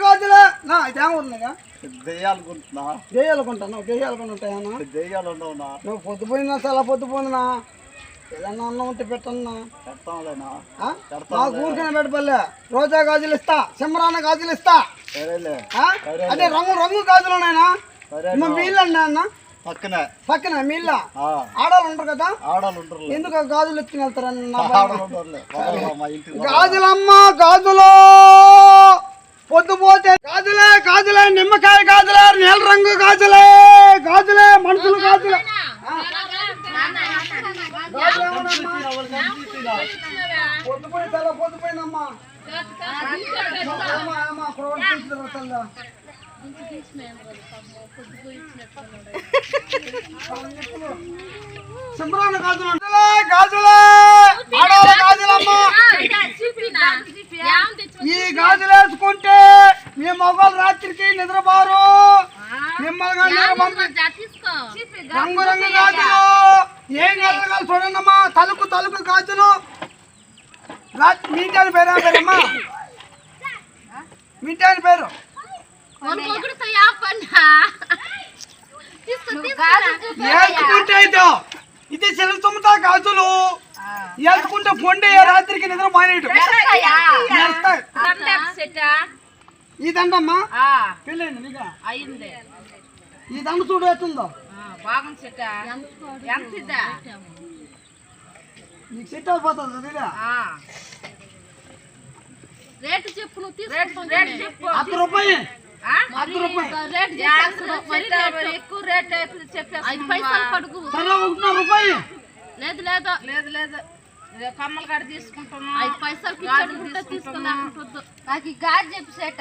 గాజులే. నా ఇదేమన్నాగా దెయ్యాలు కొంటున్నా దెయ్యాలు కొంటాను దెయ్యాలు కొని ఉంటాయన్నా దెయ్యాలు ఉండవునా నువ్వు పొద్దుపోయినా చాలా పొద్దుపోయినా ఏదన్నా అన్నం ఉంటే పెట్టన్నా. పెడతాంలేనా? నాకు ఊరికనే పెట్టబల్లే రోజా గాజులు ఇస్తా సిమరాన గాజులు ఇస్తా? అంటే రంగు రంగు గాజులు ఉన్నాయనా మీళ్ళు అన్నా పక్కనే. పక్కన మీళ్ళ? ఆడవాళ్ళు ఉంటారు కదా? ఆడవాళ్ళు ఉంటారులే ఎందుకు గాజులు ఎత్తుకుని వెళ్తారని నా భయం. ఆడవాళ్ళు ఉంటారులే పదమ్మా, మా ఇంటికి పద. గాజులమ్మ గాజులు! పొద్దుపోతే గాజులే గాజులే నిమ్మకాయ గాజులే నీల రంగు గాజులే గాజులే మనుషులు గాజులే పొద్దుపోయి చాలా పొద్దుపోయిందమ్మా అక్కడ ఒకటి ఈ గాజులు వేసుకుంటే మీ మొగలు రాత్రికి నిద్రపోరు. మిమ్మల్ని రంగు రంగు గాజులు ఏం గాజులు. కాదు చూడండి అమ్మా తలుపు తలుపు గాజులు. రాత్రి మీ ఇంటి ఆయన పేరు ఏం పేరమ్మా? మీ ఇంటి ఆయన పేరు? ఇదో ఇది సెలవుతా గాజులు. వేసుకుంటే పొండే రాత్రికి నిద్ర మానేయటం. ఇదండమ్మా పెళ్ళండి నీకా? అయింది. ఈ దండ చూడు ఎట్టుందో. బాగుంది సెట్ ఎంత నీకు సెట్ అయిపోతుంది రేటు చెప్పు నువ్వు చెప్పు. అర్ధ రూపాయి. ఆ? అర్ధ రూపాయి. రేటు చెప్పు. ఎక్కువ రేట్ చెప్పేసి ఐదు పైసలు కడుగు లేదు లేదు. లేదు లేదు. కమ్మలు కాడ తీసుకుంటాను ఐదు పైసలు గాజులు తీసుకోలేకుంటుంది నాకు ఈ గాజు చెప్పు సేట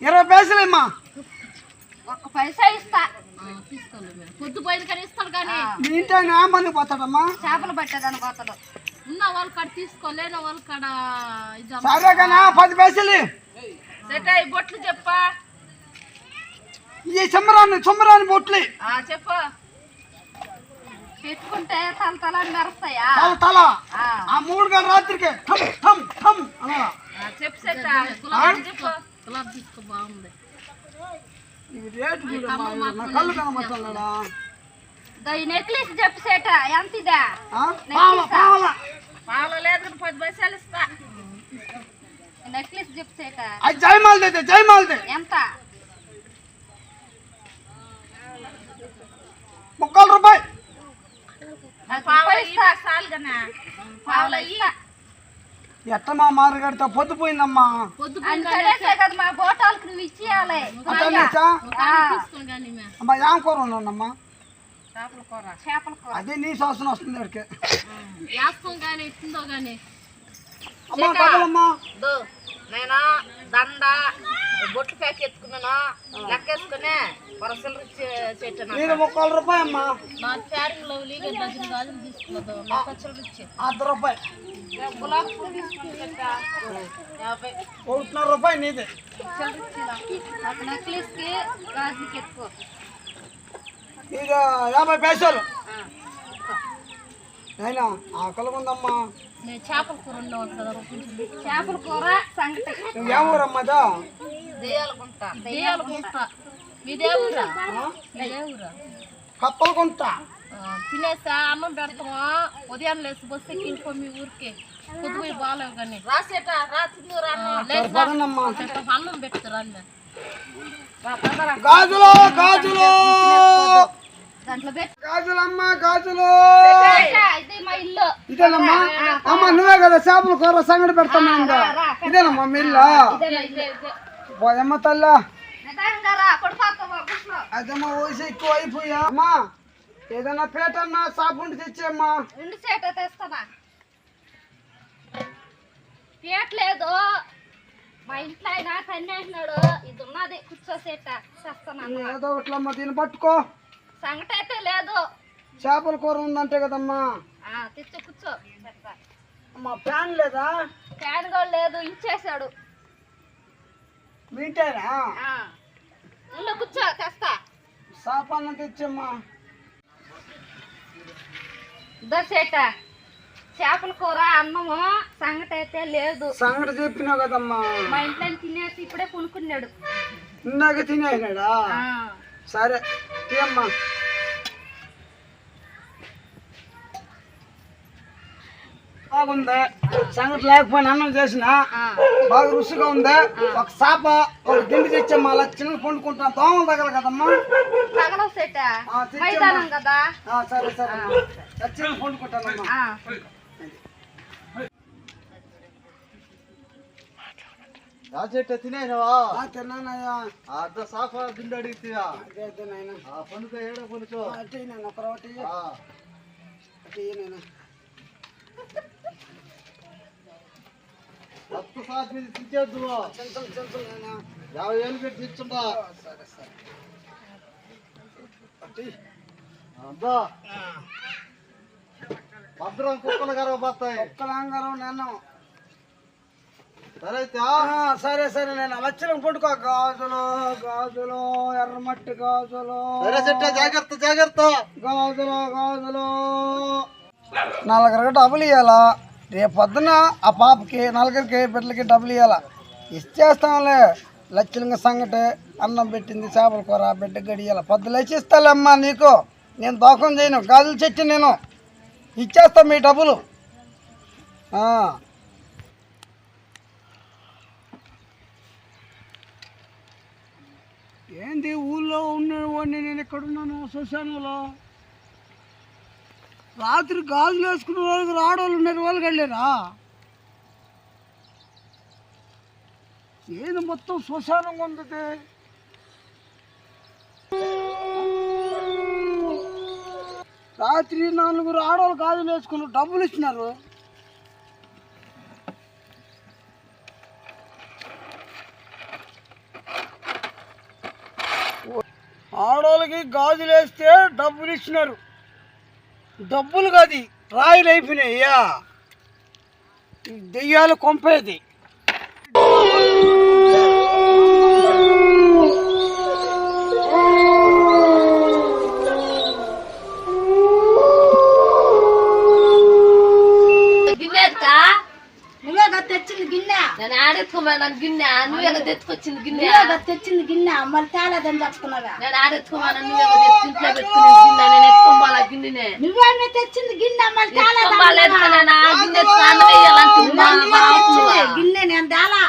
ఇరవై పైసలేమ్మా ఒక్క పైసా ఇస్తా. పొద్దు పోయింది కానీ ఇస్తాడు కానీ. మీ ఇంటి మందికి పోతాడమ్మా? చేపలు పట్టేదానికి పోతాడు. ఉన్న వాళ్ళ కాడ తీసుకోలేని వాళ్ళ కాడ. సరే కానీ పది పైసలు సెట్ ఈ బొట్లు చెప్పా. ఈ చెమ్మరాని చెమ్మరాని బొట్లు ఆ, చెప్పు. పెట్టుకుంటే తల తల మెరుస్తాయా తల తల ఆ. ఆ మూడు గంటల రాత్రికి ఠమ్ ఠమ్ ఠమ్ అనాలా ఆ, చెప్పు సెట్ గులాబీ చెప్పు గులాబీ తీసుకో బాగుంది ఇది రేటు చూడమ్మా, ఇది నా కళ్ళు కనబడుతున్నాడా దో ఈ నెక్లెస్ చెప్పు సేట ఎంత ఇదా ఆ? పావల పావల పావులు లేదు కానీ పది పైసలు ఇస్తా ఈ నెక్లెస్ చెప్పు సేట అది జయమాలదే జయమాలదే ఎంత ముక్కల రూపాయి నాకు పావులు రూపాయి ఇస్తా చాలు కన్నా పావులు ఇస్తా ఎట్ట మా మారగడితే పొద్దు అని సరేసే కదా మా బోటాలకు నువ్వు ఇచ్చేయాలి. అట్టనేసా తీసుకుని కానీ మేము అమ్మా ఏం కూర కూర. అదే నీ శ్వాసన వస్తుంది కానీ అమ్మా కదలమ్మా దో. నేను? దండ బొట్లు ప్యాక్ ఎత్తుకున్నాను? లెక్కేసుకుని వరసలు చెట్టు మీరు ముక్కల రూపాయి అమ్మా. నా ప్యారింగ్లో లీగ డజన్ గాజులు తీసుకున్నదో నాకు ఖర్చులు ఇచ్చి అర్ధ రూపాయి. గులాబీ పూలు రూపాయి నీది. ఖర్చులు ఇచ్చి నాకు నెక్లెస్కి గాజులకి ఎత్తుకో. ఇది యాభై పైసలు. అయినా ఆకలి ఉందమ్మా. నేను చేపల కూర చేపల కూర సంగటి. నువ్వు ఏ ఊరమ్మదా దెయ్యాలకుంటా దెయ్యాలకుంటా మీదే ఊరా? మీదే ఊరా? కప్పలు కొంటా ఆ, తినేసా అన్నం పెడతామా ఉదయం లేచి బస్సు ఎక్కించుకో మీ ఊరికి. పొద్దుపోయి బాగాలేవు కానీ. రాసేట? అన్నం. పెడతారా గాజులు గాజులు. గాజులమ్మ గాజులు. ఇది మా ఇల్లు. ఇదేనమ్మా? అమ్మ నువ్వే కదా చేపల కూర సంగడి పెడతాను ఇంకా. ఇదేనమ్మా మీ ఇల్లు పోయమ్మ తల్ల. అదమ్మా వయసు ఎక్కువ అయిపోయా అమ్మా ఏదన్నా పేటన్నా సాపుండి తెచ్చేమ్మా రెండు సేట తెస్తానా? పేట్లేదు మా ఇంట్లో ఆయన కన్ను అంటున్నాడు ఇది ఉన్నది కూర్చో సేట చేస్తాను ఏదో ఒకట్లమ్మా దీన్ని పట్టుకో. సంగటి అయితే లేదు. చేపల కూర ఉందంటే కదమ్మా. ఆ, తెచ్చు కూర్చో. పెడతా. అమ్మా ప్యాన్ లేదా? ఫ్యాన్ కూడా లేదు ఇచ్చేసాడు మీటేనా? ఆ. ఉండు కూర్చో తెస్తా సాపన్న తెచ్చమ్మా. దో సేట. చేపల కూర అన్నము సంగటి అయితే లేదు. సంగటి చెప్పినావు కదమ్మా. మా ఇంట్లో తినేసి ఇప్పుడే కొనుక్కున్నాడు. ఇందాక తినేసినాడా? ఆ, సరే తీయమ్మా. బాగుంది. సంగటి లేకపోయినా అన్నం చేసిన. బాగా రుచిగా ఉంది. ఒక చేప ఒక దిండి తెచ్చమ్మా అలా చిన్న పండుకుంటాను దోమలు తగల కదమ్మా. సరే సరే. చిన్న పండుకుంటానమ్మా. ఆ, రాజెట్ట తినేనవా? ఆ, తిన్నానయ్యా. అర్ధ సాఫా గిండి అడిగితేవా పండుగ ఏడ కొనుకో అటే నేను మీద యాభై పెట్టి సరే సరే భద్రం కుక్కలు గరవ పోతాయి. నేను. సరే సరే సరే నేను లచ్చలం పట్టుకో గాజులు గాజులు ఎర్రమట్టి గాజులు. సరే జాగ్రత్త జాగ్రత్త. గాజులు గాజులు. నలుగురికి డబ్బులు ఇవ్వాలా రేపు పొద్దున ఆ పాపకి నలుగురికి బిడ్డలకి డబ్బులు ఇవ్వాలా ఇచ్చేస్తాంలే. లచ్చలింగ సంగటి అన్నం పెట్టింది చేపల కూర బిడ్డ గడియాల. పొద్దులు వేసి ఇస్తాలేమ్మా నీకు. నేను దోకం చేయను గాజులు చెట్టి నేను. ఇచ్చేస్తా మీ డబ్బులు. ఏంది ఊళ్ళో ఉన్నవాడిని నేను ఎక్కడున్నాను? శ్మశానంలో? రాత్రి గాజులు వేసుకున్న వాళ్ళకి రాడవాళ్ళు ఉన్నారు వాళ్ళకి వెళ్ళారా? ఏది మొత్తం శ్మశానంగా ఉంది రాత్రి నలుగురు ఆడవాళ్ళు గాజులు వేసుకుని డబ్బులు ఇచ్చినారు. ఆడవాళ్ళకి గాజులు వేస్తే డబ్బులు ఇచ్చినారు. డబ్బులు కాదు రాయిలు అయిపోయినాయి అయ్యా. దెయ్యాలు కొంపేది గిన్నె ఎత్తుకా? నువ్వేగా తెచ్చింది గిన్నె నేను ఆడెత్తుకోమన్నాను గిన్నె నువ్వే తెచ్చుకొచ్చింది గిన్నె? తెచ్చింది గిన్నె? మళ్ళీ తేలేదని చెప్తున్నావా నేను ఆడెత్తుకోమన్నాను నువ్వే తెచ్చి ఇంట్లో పెట్టుకునే గిన్నె నేను గిన్నెనే. నువ్వేమే తెచ్చింది గిన్నె? మళ్ళీ ఎత్తుకోలేదు నేను ఆ గిన్నె. గిన్నె నేను తేలా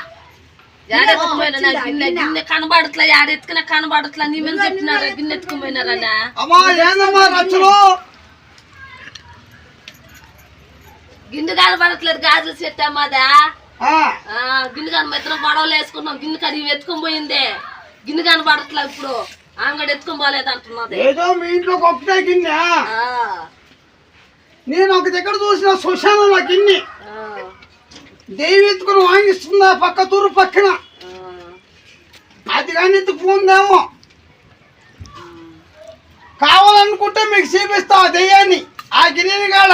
గిన్నె గిన్నె కనబడట్లే ఏడెత్తుకున్నా కనబడట్లే నీ మీద చెప్పినారా గిన్నె రచ్చలు? గిన్నె కనబడట్లేదు గాజులు ఆ, గిన్నె కనబ ఇద్దరం గొడవలు వేసుకున్నాం. గిన్నె కడిగి ఎత్తుకొని పోయిందే. గిన్నె కనబడట్లే ఇప్పుడు. ఆంగడి ఎత్తుకొని పోలేదు అంటున్నది. ఏదో మీ ఇంట్లో ఒకటే గిన్నె. నేను ఒక దగ్గర చూసిన శ్మశానంలో గిన్నె. దేవి ఎత్తుకుని వాంగిస్తుందా పక్క తూరు పక్కన. అది కానీ ఎత్తుకుపోందేమో. కావాలనుకుంటే మీకు చూపిస్తా ఆ దెయ్యాన్ని. ఆ గిన్నెని కాడ.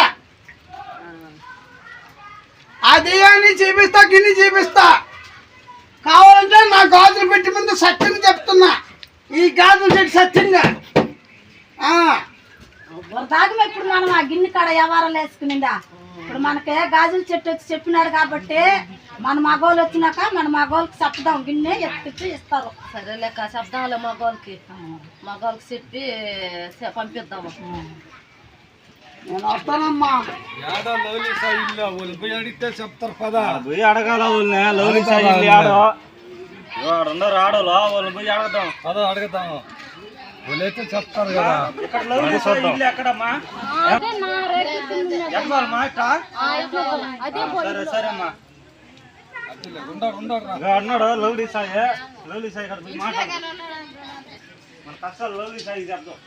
ఆ దెయ్యాన్ని చూపిస్తా గిన్నె చూపిస్తా. కావాలంటే నా గాజులు పెట్టి ముందు సత్యంగా చెప్తున్నా. ఈ గాజులు చెట్టు సత్యంగా. ఆ, దాకా ఇప్పుడు మనం ఆ గిన్నె కాడ వ్యవహారాలు వేసుకునిందా? ఇప్పుడు మనకి గాజుల చెట్టు వచ్చి చెప్పినాడు కాబట్టి మన మగోళ్ళు వచ్చినాక మన మగోళ్ళకి చెప్పదాం గిన్నె ఎత్తుకొచ్చి ఇస్తారు. సరే లెక్క శబ్దంలో మగవాళ్ళకి. మగవాళ్ళకి చెప్పి పంపిద్దాము. నేను వస్తానమ్మా. పోయి అడగాల వాళ్ళని? లౌలి సాయి ఆడో వాడున్నారు ఆడోలో వాళ్ళని పోయి అడగదాం అదో అడుగుతాము. వాళ్ళైతే చెప్తారు కదా. ఇక్కడ లౌలి సాయి ఇల్లు ఎక్కడమ్మా. ఎక్కడమ్మా సరే సరే అమ్మా ఉండరు ఉండరు ఇక అన్నాడు లౌలి సాయి. లౌలి సాయి ఇక్కడ పోయి మాట్లాడు. మన కష్టాలు లౌలి సాయి చెప్తాం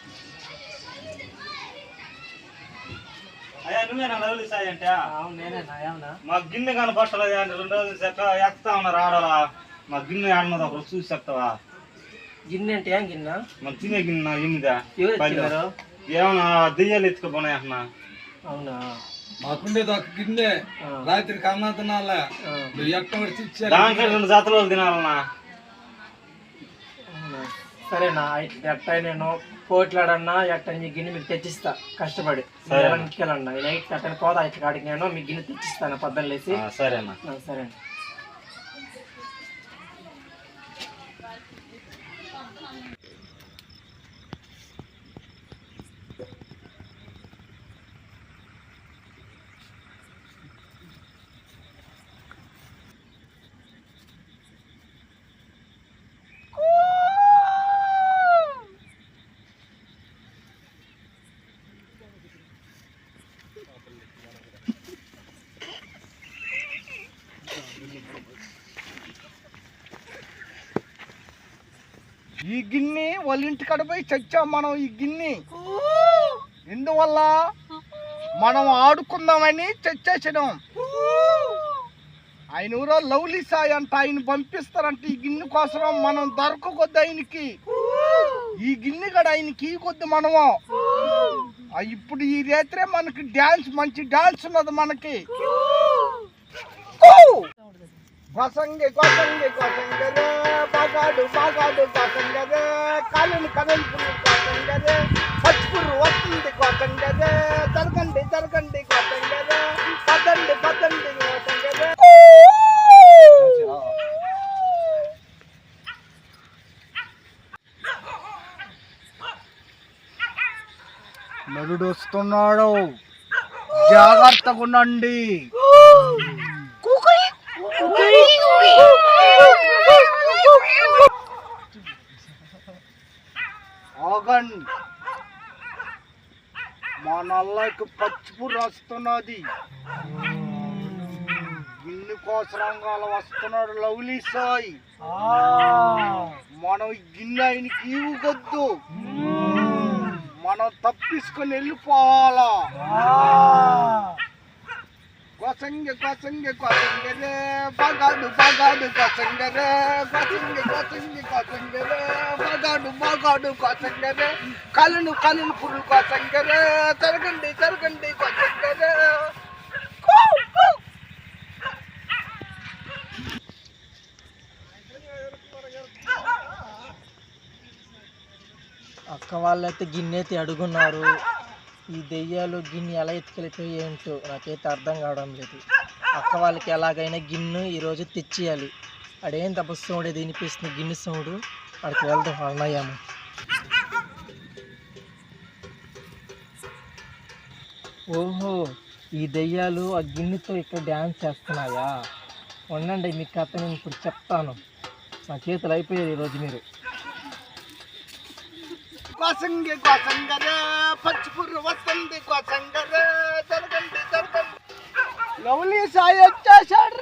అయ్యా నువ్వేనా లౌలి సాయి అంటే మా గిన్నె కనపట్టలేదు అంటే రెండు రోజులు చెక్క ఎత్తా ఉన్నారు ఆడలా మా గిన్నె ఆడినది ఒకరు చూసి చెప్తావా? గిన్నె అంటే ఏం గిన్నె? మన తినే గిన్నె ఎనిమిదా ఎవరు? ఏమన్నా దెయ్యాలు ఎత్తుకుపోయినాయి అన్న అవునా? మాకుండేది ఒక గిన్నె. రాత్రికి అన్న తినాలే? దాంట్లో రెండు జాతలు తినాలన్నా. అవునా? సరేనా ఎట్ట నేను పోట్లాడన్నా ఎట్ట మీ గిన్నె మీకు తెచ్చిస్తా. కష్టపడి. నైట్ అట్టని పోదా ఇట్లా కాడికి నేను మీ గిన్నె తెచ్చిస్తాను. పొద్దున్న లేసి ఆ, సరేనా ఆ, సరే ఈ గిన్నె వాళ్ళ ఇంటి పోయి చచ్చాం మనం ఈ గిన్నె. ఎందువల్ల? మనం ఆడుకుందామని చచ్చేసినాం. ఆయన ఊరో లవ్లీ సాయి అంట ఆయన పంపిస్తారంట ఈ గిన్నె కోసం మనం దొరకకొద్దు ఆయనకి. ఈ గిన్నె కూడా ఆయనకి కొద్ది మనము. ఇప్పుడు ఈ రేత్రే మనకి డ్యాన్స్ మంచి డ్యాన్స్ ఉన్నది మనకి. కొసంగి కొసంగి కొసంగదే బాగాడు బాగాడు కొసంగదే కాలుని కదలుపులు కొసంగదే పచ్చుకుర్రు వస్తుంది కొసంగదే జరగండి జరగండి కొసంగదే పదండి పదండి కొసంగదే. నరుడు వస్తున్నాడు జాగ్రత్తగా ఉండండి ఆగండి మా నల్లకి పచ్చిపు వస్తున్నది గిన్నె కోసరంగాలు వస్తున్నాడు లవ్లీ సాయి. మనం గిన్నె ఆయనకి ఇవ్వకొద్దు మనం తప్పించుకొని వెళ్ళిపోవాలా? కొసంగి కొసంగి కొసంగరే బగాడు బగాడు కొసంగరే కొసంగి కొసంగి కొసంగరే బగాడు బగాడు కొసంగరే కలను కలను పురులు కొసంగరే జరగండి జరగండి కొసంగరే అక్క వాళ్ళైతే గిన్నె అయితే అడుగున్నారు. ఈ దెయ్యాలు గిన్నె ఎలా ఎత్తుకెళ్ళిపోయి ఏంటో నాకైతే అర్థం కావడం లేదు. అక్క వాళ్ళకి ఎలాగైనా గిన్నె ఈరోజు తెచ్చేయాలి. అడేం తప్ప సౌండ్ వినిపిస్తుంది గిన్నె సోడు? అక్కడికి వెళ్దాం అన్నయ్యాము ఓహో ఈ దెయ్యాలు ఆ గిన్నెతో ఇక్కడ డ్యాన్స్ చేస్తున్నాయా? ఉండండి మీ కథ నేను ఇప్పుడు చెప్తాను. నా చేతులు అయిపోయారు ఈరోజు మీరు. కోసంగి కొసంగరే పచ్చిపుర్రు వస్తుంది కొసంగరే జరగండి జరగండి లవ్లీ సాయి వచ్చేసాడు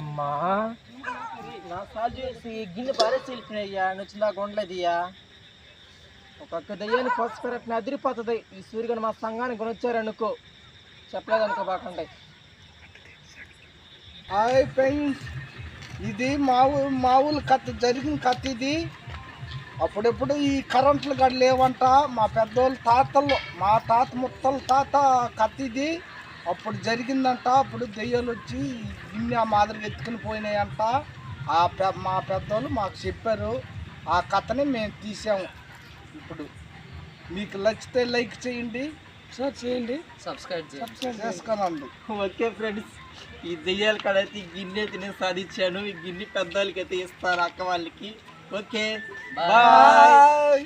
అమ్మా నా సాల్ చేసి గిన్నె పారేసి వెళ్ళిపోయినయ్యా నుంచి నాకు ఉండలేదయ్యా. ఒక్కొక్క దయ్యాన్ని కోసుకురట్టిన అదిరిపోతుంది. ఈ సూర్యుడు మా సంఘానికి కొనొచ్చారనుకో. చెప్పలేదనుకో బాకండి హాయ్ ఫ్రెండ్స్ ఇది మా ఊ- మా ఊళ్ళో కథ జరిగిన కథ ఇది. అప్పుడెప్పుడు ఈ కరెంట్లు గడి లేవంట. మా పెద్దోళ్ళు తాతలు మా తాత ముత్తల తాత కథ ఇది. అప్పుడు జరిగిందంట. అప్పుడు దెయ్యాలు వచ్చి గిన్నె ఆ మాదిరిగా ఎత్తుకుని పోయినాయంట. ఆ పె మా పెద్దోళ్ళు మాకు చెప్పారు. ఆ కథని మేము తీసాము. ఇప్పుడు మీకు నచ్చితే లైక్ చేయండి. షేర్ చేయండి. సబ్స్క్రైబ్ సబ్స్క్రైబ్ చేసుకోనండి ఓకే ఫ్రెండ్స్. ఈ దెయ్యాల కాడైతే ఈ గిన్నె తినే నేను సాధించాను. ఈ గిన్నె పెద్దవాళ్ళకి అయితే ఇస్తాను అక్క వాళ్ళకి. ఓకే. బాయ్